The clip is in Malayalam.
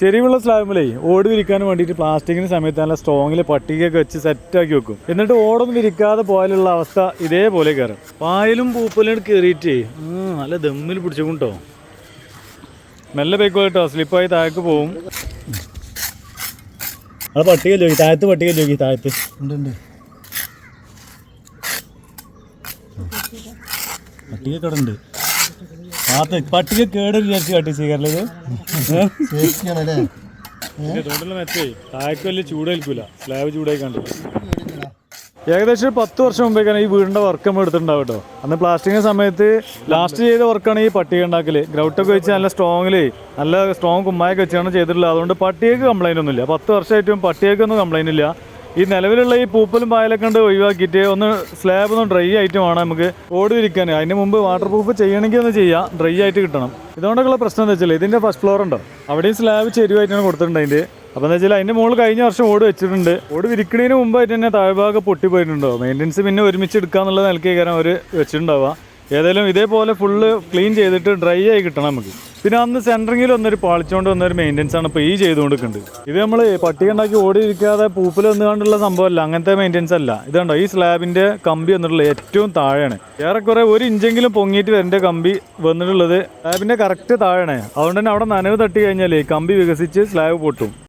ചെരിവുള്ള സ്ലാബിലേ ഓട് വിരിക്കാൻ വേണ്ടിയിട്ട് പ്ലാസ്റ്റിക്കിന് സമയത്ത് നല്ല സ്ട്രോങ്ങിൽ പട്ടികയൊക്കെ വെച്ച് സെറ്റാക്കി വെക്കും. എന്നിട്ട് ഓടൊന്നും വിരിക്കാതെ പോയാലുള്ള അവസ്ഥ ഇതേപോലെ കയറും പായലും പൂപ്പലും കയറിയിട്ട് നല്ല ദമ്മിൽ പിടിച്ചോ മെല്ലെ പോയിക്കോ കേട്ടോ സ്ലിപ്പായി താഴേക്ക് പോവും. അത് പട്ടിക ചോദി താഴത്ത് പട്ടിക ചോദി താഴത്ത്? ഉണ്ട് ഉണ്ട്. പട്ടിക കിടണ്ട് പട്ടിക കേട് വിചാരിച്ചു കാട്ടി ചെയ്യാറില്ല സേഫ്റ്റിയാണ് അല്ലേ അതുകൊണ്ടുള്ള മെച്ചേ താഴേക്ക് വലിയ ചൂടേൽക്കൂല. സ്ലാബ് ചൂടായി കണ്ടു ഏകദേശം ഒരു പത്ത് വർഷം മുമ്പേക്കാണ് ഈ വീടിന്റെ വർക്ക് നമ്മൾ എടുത്തിട്ടുണ്ടാവും കേട്ടോ അന്ന് പ്ലാസ്റ്റിക്കിന്റെ സമയത്ത് ലാസ്റ്റ് ചെയ്ത വർക്കാണ് ഈ പട്ടിക ഉണ്ടാക്കൽ. ഗ്രൗട്ടൊക്കെ വെച്ച് നല്ല സ്ട്രോങ്ങിൽ നല്ല സ്ട്രോങ് കുമ്മായൊക്കെ വെച്ചാണ് ചെയ്തിട്ടുള്ളത്. അതുകൊണ്ട് പട്ടികക്ക് കംപ്ലൈന്റ് ഒന്നുമില്ല. പത്ത് വർഷമായിട്ടും ഒന്നും കംപ്ലൈന്റ് ഇല്ല. ഈ നിലവിലുള്ള ഈ പൂപ്പലും പായലൊക്കെ കണ്ട് ഒഴിവാക്കിയിട്ട് ഒന്ന് സ്ലാബ് ഒന്ന് ഡ്രൈ ആയിട്ട് വേണം നമുക്ക് ഓട് വിരിക്കാൻ അതിന് മുമ്പ് വാട്ടർ പ്രൂഫ് ചെയ്യണമെങ്കിൽ ഒന്ന് ചെയ്യാം. ഡ്രൈ ആയിട്ട് കിട്ടണം. ഇതുകൊണ്ടൊക്കെയുള്ള പ്രശ്നം എന്താ വെച്ചാൽ ഇതിന്റെ ഫസ്റ്റ് ഫ്ലോർ ഉണ്ടോ? അവിടെയും സ്ലാബ് ചെരുവായിട്ടാണ് കൊടുത്തിട്ടുണ്ട് അതിന്റെ അപ്പോൾ എന്താ വെച്ചാൽ അതിന്റെ മുകളിൽ കഴിഞ്ഞ വർഷം ഓട് വെച്ചിട്ടുണ്ട്. ഓട് വിരിക്കണതിന് മുമ്പായിട്ട് തന്നെ താഴ്ഭാഗം പൊട്ടിപ്പോയിട്ടുണ്ടോ മെയിന്റനൻസ് പിന്നെ ഒരുമിച്ച് എടുക്കാന്നുള്ള നിലയ്ക്ക് കാരണം അവർ വെച്ചിട്ടുണ്ടാവുക. ഏതായാലും ഇതേപോലെ ഫുള്ള് ക്ലീൻ ചെയ്തിട്ട് ഡ്രൈ ആയി കിട്ടണം നമുക്ക്. പിന്നെ അന്ന് സെന്ററിങ്ങിൽ വന്നൊരു പാളിച്ചുകൊണ്ട് വന്നൊരു മെയിന്റെനൻസ് ആണ് ഇപ്പോൾ ഈ ചെയ്തുകൊണ്ടിരിക്കുന്നത്. ഇത് നമ്മൾ പട്ടിക ഉണ്ടാക്കി ഓടിയിരിക്കാതെ പൂപ്പിൽ വന്നുകൊണ്ടുള്ള സംഭവമല്ല അങ്ങനത്തെ മെയിന്റെനൻസ് അല്ല. ഇത് കണ്ടോ ഈ സ്ലാബിന്റെ കമ്പി വന്നിട്ടുള്ള ഏറ്റവും താഴെയാണ്. ഏറെക്കുറെ ഒരു ഇഞ്ചെങ്കിലും പൊങ്ങിയിട്ട് വരേണ്ട കമ്പി വന്നിട്ടുള്ളത് സ്ലാബിന്റെ കറക്റ്റ് താഴെയാണ്. അതുകൊണ്ട് തന്നെ അവിടെ നനവ് തട്ടി കഴിഞ്ഞാൽ കമ്പി വികസിച്ച് സ്ലാബ് പൊട്ടും.